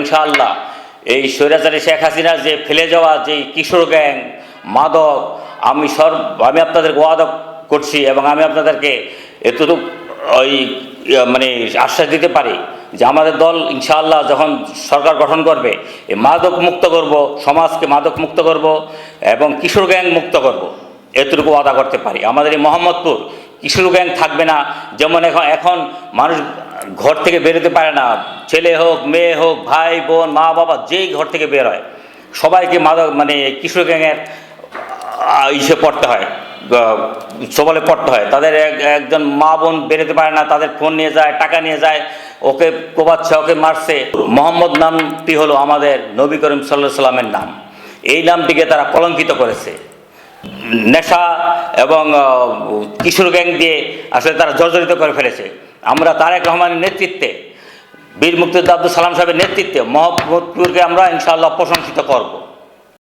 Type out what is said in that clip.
ইনশাআল্লাহ। এই স্বৈরাচারী শেখ হাসিনা যে ফেলে যাওয়া যে কিশোর গ্যাং, মাদক, আমি সর্ব আমি আপনাদেরকে ওয়াদা করছি এবং আমি আপনাদেরকে এতটুকু ওই মানে আশ্বাস দিতে পারি যে আমাদের দল ইনশাআল্লাহ যখন সরকার গঠন করবে, এই মাদক মুক্ত করব, সমাজকে মাদক মুক্ত করব এবং কিশোর গ্যাং মুক্ত করব, এতটুকু ওয়াদা করতে পারি। আমাদের এই মোহাম্মদপুর কিশোর গ্যাং থাকবে না, যেমন এখন এখন মানুষ ঘর থেকে বেরোতে পারে না ছেলে হোক, মেয়ে হোক, ভাই, বোন, মা, বাবা, যেই ঘর থেকে বের হয়, সবাইকে মাদক মানে কিশোর গ্যাংয়ের ইসে পড়তে হয় সবলে পড়তে হয়। তাদের এক- একজন মা বোন বেরোতে পারে না, তাদের ফোন নিয়ে যায়, টাকা নিয়ে যায়, ওকে কোবাচ্ছে ওকে মারছে। মোহাম্মদ নামটি হলো আমাদের নবী করিম সাল্লাহ সাল্লামের নাম। এই নামটিকে তারা কলঙ্কিত করেছে। নেশা এবং কিশোর গ্যাং দিয়ে আসলে তারা জর্জরিত করে ফেলেছে। আমরা তারেক রহমানের নেতৃত্বে বীর মুক্তিযোদ্ধা আব্দুল সালাম সাহেবের নেতৃত্বে মহম্মদপুরকে আমরা ইনশাআল্লাহ প্রশংসিত করব।